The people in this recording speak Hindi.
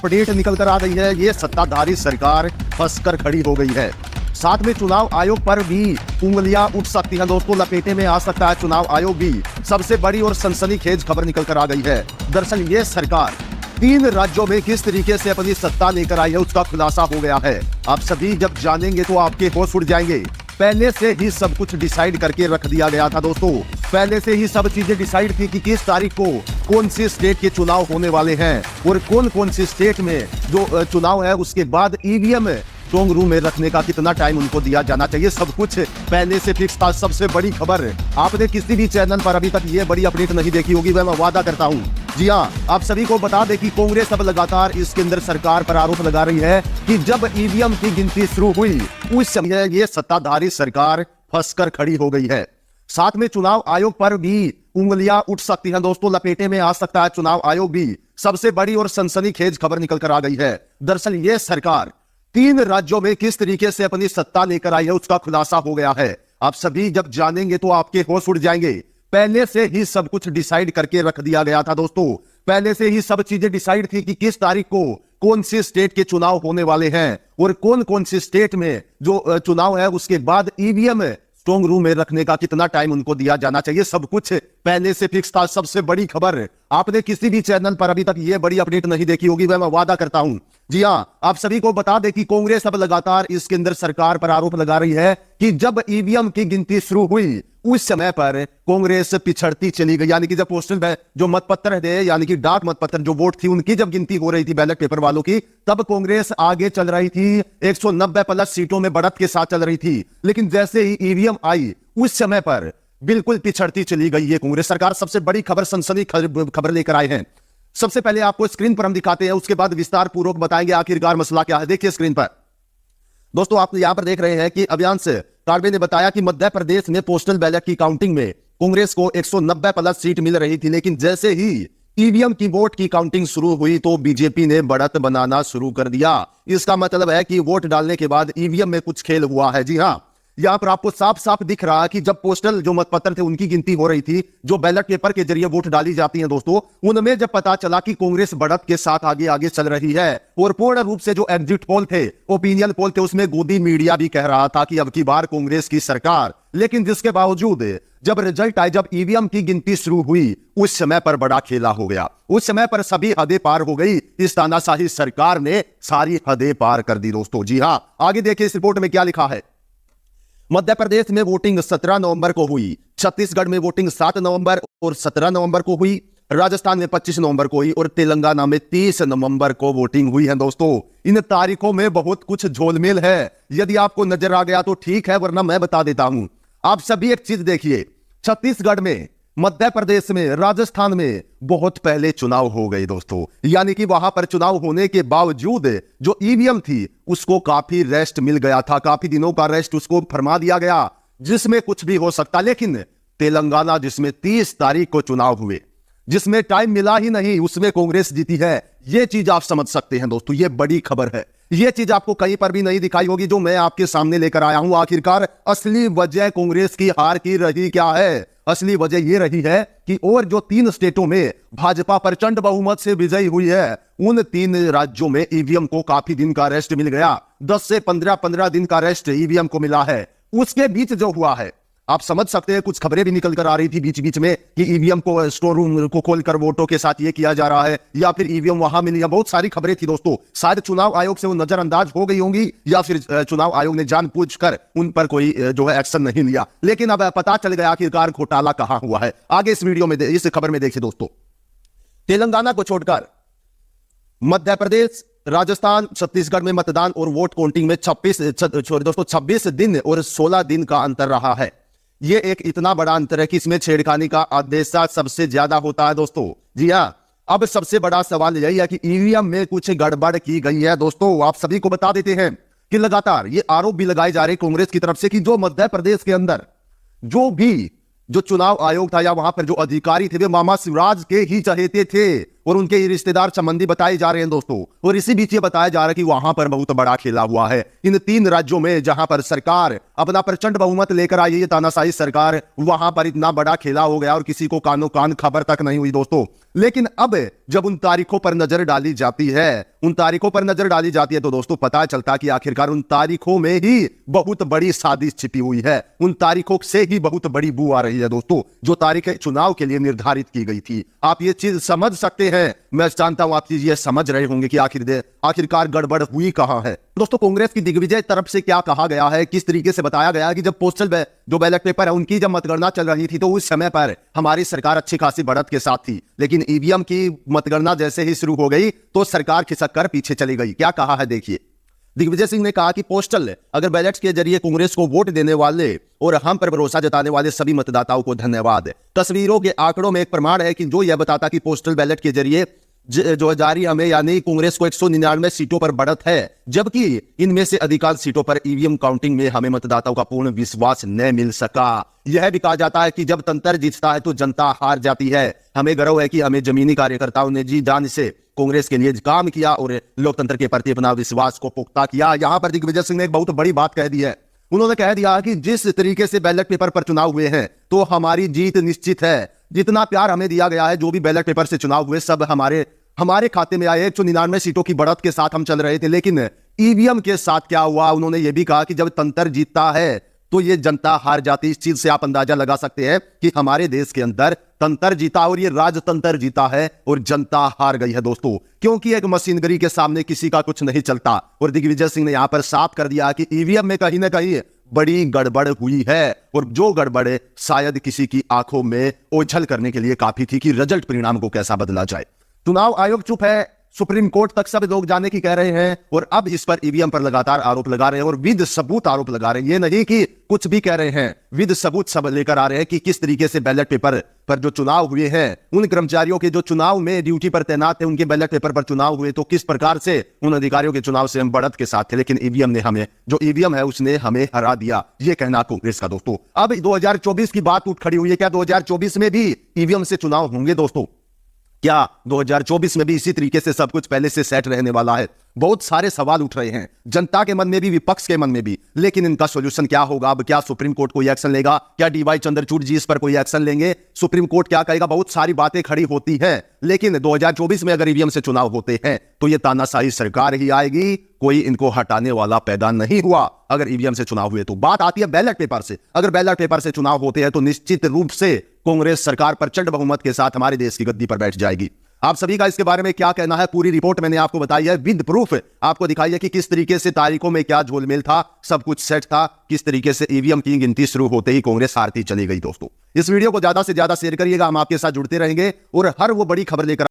अपडेट निकल कर आ गई है। ये सत्ताधारी सरकार फंस कर खड़ी हो गई है। साथ में चुनाव आयोग पर भी उंगलियाँ उठ सकती हैं। दोस्तों, लपेटे में आ सकता है चुनाव आयोग भी। सबसे बड़ी और सनसनीखेज खबर निकल कर आ गई है। दरअसल ये सरकार तीन राज्यों में किस तरीके से अपनी सत्ता लेकर आई है, उसका खुलासा हो गया है। आप सभी जब जानेंगे तो आपके होश उड़ जाएँगे। पहले से ही सब कुछ डिसाइड करके रख दिया गया था, दोस्तों। पहले से ही सब चीज़ें डिसाइड थी कि किस तारीख को कौन सी स्टेट के चुनाव होने वाले हैं और कौन कौन सी स्टेट में जो चुनाव है, उसके बाद ईवीएम स्ट्रॉन्ग रूम में रखने का कितना टाइम उनको दिया जाना चाहिए, सब कुछ पहले से फिक्स था। सबसे बड़ी खबर, आपने किसी भी चैनल पर अभी तक ये बड़ी अपडेट नहीं देखी होगी वह मैं वादा करता हूँ। जी हाँ आप सभी को बता दें कि कांग्रेस अब लगातार इस केंद्र सरकार पर आरोप लगा रही है कि जब ईवीएम की गिनती शुरू हुई, उस समय ये सत्ताधारी सरकार फंस खड़ी हो गई है। साथ में चुनाव आयोग पर भी उंगलियाँ उठ सकती हैं। दोस्तों, लपेटे में आ सकता है चुनाव आयोग भी। सबसे बड़ी और सनसनीखेज खबर निकल कर आ गई है। दरअसल ये सरकार तीन राज्यों में किस तरीके से अपनी सत्ता लेकर आई है, उसका खुलासा हो गया है। आप सभी जब जानेंगे तो आपके होश उड़ जाएँगे। पहले से ही सब कुछ डिसाइड करके रख दिया गया था दोस्तों। पहले से ही सब चीज़ें डिसाइड थी कि किस तारीख को कौन सी स्टेट के चुनाव होने वाले हैं और कौन कौन सी स्टेट में जो चुनाव है, उसके बाद ईवीएम स्ट्रॉन्ग रूम में रखने का कितना टाइम उनको दिया जाना चाहिए? सब कुछ पहले से फिक्स था सबसे बड़ी खबर। आपने किसी भी चैनल पर अभी तक ये बड़ी अपडेट नहीं देखी होगी, मैं वादा करता हूँ। जी हाँ आप सभी को बता दें कि कांग्रेस अब लगातार इस केंद्र सरकार पर आरोप लगा रही है कि जब ईवीएम की गिनती शुरू हुई, उस समय पर कांग्रेस पिछड़ती चली गई। यानी कि जब पोस्टल जो मतपत्र थे, यानी कि डाक मतपत्र, जो वोट थी, उनकी जब गिनती हो रही थी बैलेट पेपर वालों की, तब कांग्रेस आगे चल रही थी 190 प्लस सीटों में बढ़त के साथ चल रही थी। लेकिन जैसे ही ईवीएम आई, उस समय पर बिल्कुल पिछड़ती चली गई है कांग्रेस सरकार। सबसे बड़ी खबर सनसनी खबर लेकर आए हैं। सबसे पहले आपको स्क्रीन पर हम दिखाते हैं, उसके बाद विस्तार पूर्वक बताएँगे आखिरकार मसला क्या है। देखिए स्क्रीन पर। दोस्तों, आप यहाँ पर देख रहे हैं कि अभियान से ताड़वे ने बताया कि मध्य प्रदेश में पोस्टल बैलेट की काउंटिंग में कांग्रेस को 190 प्लस सीट मिल रही थी, लेकिन जैसे ही ईवीएम की वोट की काउंटिंग शुरू हुई तो बीजेपी ने बढ़त बनाना शुरू कर दिया। इसका मतलब है कि वोट डालने के बाद ईवीएम में कुछ खेल हुआ है। जी हाँ यहाँ पर आपको साफ़ साफ़ दिख रहा है कि जब पोस्टल जो मतपत्र थे, उनकी गिनती हो रही थी, जो बैलेट पेपर के ज़रिए वोट डाली जाती है दोस्तों, उनमें जब पता चला कि कांग्रेस बढ़त के साथ आगे आगे चल रही है, और पूर्ण रूप से जो एग्जिट पोल थे, ओपिनियन पोल थे, उसमें गोदी मीडिया भी कह रहा था कि अब की बार कांग्रेस की सरकार। लेकिन जिसके बावजूद, जब रिज़ल्ट आए, जब ईवीएम की गिनती शुरू हुई, उस समय पर बड़ा खेला हो गया। उस समय पर सभी हदें पार हो गई, इस तानाशाही सरकार ने सारी हदें पार कर दी दोस्तों। जी हाँ आगे देखिए इस रिपोर्ट में क्या लिखा है। मध्य प्रदेश में वोटिंग 17 नवंबर को हुई। छत्तीसगढ़ में वोटिंग 7 नवंबर और 17 नवंबर को हुई। राजस्थान में 25 नवंबर को हुई और तेलंगाना में 30 नवंबर को वोटिंग हुई है दोस्तों। इन तारीखों में बहुत कुछ झोलमेल है। यदि आपको नज़र आ गया तो ठीक है, वरना मैं बता देता हूँ। आप सभी एक चीज़ देखिए। छत्तीसगढ़ में मध्य प्रदेश में, राजस्थान में बहुत पहले चुनाव हो गए दोस्तों। यानी कि वहाँ पर चुनाव होने के बावजूद जो ईवीएम थी, उसको काफ़ी रेस्ट मिल गया था। काफ़ी दिनों का रेस्ट उसको फरमा दिया गया, जिसमें कुछ भी हो सकता। लेकिन तेलंगाना, जिसमें 30 तारीख को चुनाव हुए, जिसमें टाइम मिला ही नहीं, उसमें कांग्रेस जीती है, ये चीज़ आप समझ सकते हैं दोस्तों, ये बड़ी खबर है। ये चीज़ आपको कहीं पर भी नहीं दिखाई होगी, जो मैं आपके सामने लेकर आया हूँ। आखिरकार असली वजह कांग्रेस की हार की रही क्या है? असली वजह यह रही है कि और जो तीन स्टेटों में भाजपा प्रचंड बहुमत से विजयी हुई है, उन तीन राज्यों में ईवीएम को काफ़ी दिन का रेस्ट मिल गया। 10 से 15 15 दिन का रेस्ट ईवीएम को मिला है। उसके बीच जो हुआ है आप समझ सकते हैं, कुछ खबरें भी निकल कर आ रही थी बीच बीच में कि ईवीएम को स्टोर रूम को खोलकर वोटों के साथ ये किया जा रहा है, या फिर ईवीएम वहाँ मिली बहुत सारी खबरें थी दोस्तों। शायद चुनाव आयोग से वो नजरअंदाज हो गई होंगी, या फिर चुनाव आयोग ने जानबूझकर उन पर कोई जो है एक्शन नहीं लिया। लेकिन अब पता चल गया आखिरकार घोटाला कहाँ हुआ है। आगे इस वीडियो में इस खबर में देखिए दोस्तों। तेलंगाना को छोड़कर मध्य प्रदेश, राजस्थान, छत्तीसगढ़ में मतदान और वोट काउंटिंग में 26 छ- दोस्तों 26 दिन और 16 दिन का अंतर रहा है। ये एक इतना बड़ा अंतर है कि इसमें छेड़खानी का आदेशा सबसे ज़्यादा होता है दोस्तों। जी हाँ अब सबसे बड़ा सवाल यही है कि ईवीएम में कुछ गड़बड़ की गई है। दोस्तों, आप सभी को बता देते हैं कि लगातार ये आरोप भी लगाए जा रहे हैं कांग्रेस की तरफ़ से कि जो मध्य प्रदेश के अंदर जो भी जो चुनाव आयोग था या वहाँ पर जो अधिकारी थे, वे मामा शिवराज के ही चहेते थे। और उनके ही रिश्तेदार संबंधी बताए जा रहे हैं दोस्तों। और इसी बीच ये बताया जा रहा है कि वहाँ पर बहुत बड़ा खेला हुआ है। इन तीन राज्यों में जहाँ पर सरकार अपना प्रचंड बहुमत लेकर आई है, ये तानाशाही सरकार वहाँ पर इतना बड़ा खेला हो गया और किसी को कानो कान खबर तक नहीं हुई दोस्तों। लेकिन अब जब उन तारीखों पर नज़र डाली जाती है, उन तारीखों पर नज़र डाली जाती है तो दोस्तों पता चलता कि आखिरकार उन तारीखों में ही बहुत बड़ी साजिश छिपी हुई है। उन तारीखों से ही बहुत बड़ी बू आ रही है दोस्तों, जो तारीखें चुनाव के लिए निर्धारित की गई थी। आप ये चीज़ समझ सकते हैं मैं जानता हूँ आप ये समझ रहे होंगे कि आखिर दे आखिरकार गड़बड़ हुई कहाँ है। दोस्तों कांग्रेस की दिग्विजय तरफ़ से क्या कहा गया है किस तरीके से बताया गया है कि जब पोस्टल बै, जो बैलेट पेपर है उनकी जब मतगणना चल रही थी तो उस समय पर हमारी सरकार अच्छी खासी बढ़त के साथ थी लेकिन ईवीएम की मतगणना जैसे ही शुरू हो गई तो सरकार खिसक कर पीछे चली गई। क्या कहा है देखिए। दिग्विजय सिंह ने कहा कि पोस्टल, अगर बैलेट के ज़रिए कांग्रेस को वोट देने वाले और हम पर भरोसा जताने वाले सभी मतदाताओं को धन्यवाद। तस्वीरों के आंकड़ों में एक प्रमाण है कि जो यह बताता कि पोस्टल बैलेट के ज़रिए जो जारी हमें यानी कांग्रेस को एक सौ निन्यानवे सीटों पर बढ़त है, जबकि इनमें से अधिकांश सीटों पर ईवीएम काउंटिंग में हमें मतदाताओं का पूर्ण विश्वास न मिल सका। यह भी कहा जाता है कि जब तंत्र जीतता है तो जनता हार जाती है। हमें गर्व है कि हमें जमीनी कार्यकर्ताओं ने जी जान से कांग्रेस के लिए काम किया और लोकतंत्र के प्रति अपना विश्वास को पुख्ता किया। यहाँ पर दिग्विजय सिंह ने एक बहुत बड़ी बात कह दी है। उन्होंने कह दिया कि जिस तरीके से बैलेट पेपर पर चुनाव हुए हैं तो हमारी जीत निश्चित है। जितना प्यार हमें दिया गया है, जो भी बैलेट पेपर से चुनाव हुए, सब हमारे हमारे खाते में आए। एक सौ निन्यानवे सीटों की बढ़त के साथ हम चल रहे थे, लेकिन ईवीएम के साथ क्या हुआ? उन्होंने ये भी कहा कि जब तंत्र जीतता है तो ये जनता हार जाती इस चीज़ से आप अंदाज़ा लगा सकते हैं कि हमारे देश के अंदर तंत्र जीता और ये राजतंत्र जीता है और जनता हार गई है दोस्तों। क्योंकि एक मशीनगरी के सामने किसी का कुछ नहीं चलता। और दिग्विजय सिंह ने यहाँ पर साफ़ कर दिया कि ईवीएम में कहीं ना कहीं बड़ी गड़बड़ हुई है। और जो गड़बड़ शायद किसी की आँखों में ओझल करने के लिए काफ़ी थी कि रिज़ल्ट परिणाम को कैसा बदला जाए। चुनाव आयोग चुप है सुप्रीम कोर्ट तक सब लोग जाने की कह रहे हैं और अब इस पर ईवीएम पर लगातार आरोप लगा रहे हैं और विद सबूत आरोप लगा रहे हैं। ये नहीं कि कुछ भी कह रहे हैं। विद सबूत सब लेकर आ रहे हैं कि किस तरीके से बैलेट पेपर पर जो चुनाव हुए हैं, उन कर्मचारियों के जो चुनाव में ड्यूटी पर तैनात थे, उनके बैलेट पेपर पर चुनाव हुए तो किस प्रकार से उन अधिकारियों के चुनाव से हम बढ़त के साथ थे। लेकिन ईवीएम ने हमें, जो ईवीएम है, उसने हमें हरा दिया। ये कहना कांग्रेस का दोस्तों। अब दो हज़ार चौबीस की बात उठ खड़ी हुई है। क्या दो हज़ार चौबीस में भी ईवीएम से चुनाव होंगे दोस्तों? क्या 2024 में भी इसी तरीके से सब कुछ पहले से सेट रहने वाला है? बहुत सारे सवाल उठ रहे हैं। जनता के मन में भी, विपक्ष के मन में भी। लेकिन इनका सोल्यूशन क्या होगा? अब क्या सुप्रीम कोर्ट कोई एक्शन लेगा? क्या डीवाई चंद्रचूड़ जी इस पर कोई एक्शन लेंगे? सुप्रीम कोर्ट क्या कहेगा? बहुत सारी बातें खड़ी होती हैं। लेकिन 2024 में अगर ईवीएम से चुनाव होते हैं तो ये तानाशाही सरकार ही आएगी। कोई इनको हटाने वाला पैदा नहीं हुआ। अगर ईवीएम से चुनाव हुए तो। बात आती है बैलेट पेपर से। अगर बैलेट पेपर से चुनाव होते हैं तो निश्चित रूप से कांग्रेस सरकार प्रचंड बहुमत के साथ हमारे देश की गद्दी पर बैठ जाएगी। आप सभी का इसके बारे में क्या कहना है? पूरी रिपोर्ट मैंने आपको बताई है। विद प्रूफ आपको दिखाई है कि किस तरीके से तारीखों में क्या झोलमेल था, सब कुछ सेट था, किस तरीके से ईवीएम की गिनती शुरू होते ही कांग्रेस हारती चली गई दोस्तों। इस वीडियो को ज़्यादा से ज़्यादा शेयर करिएगा, हम आपके साथ जुड़ते रहेंगे और हर वो बड़ी खबर लेकर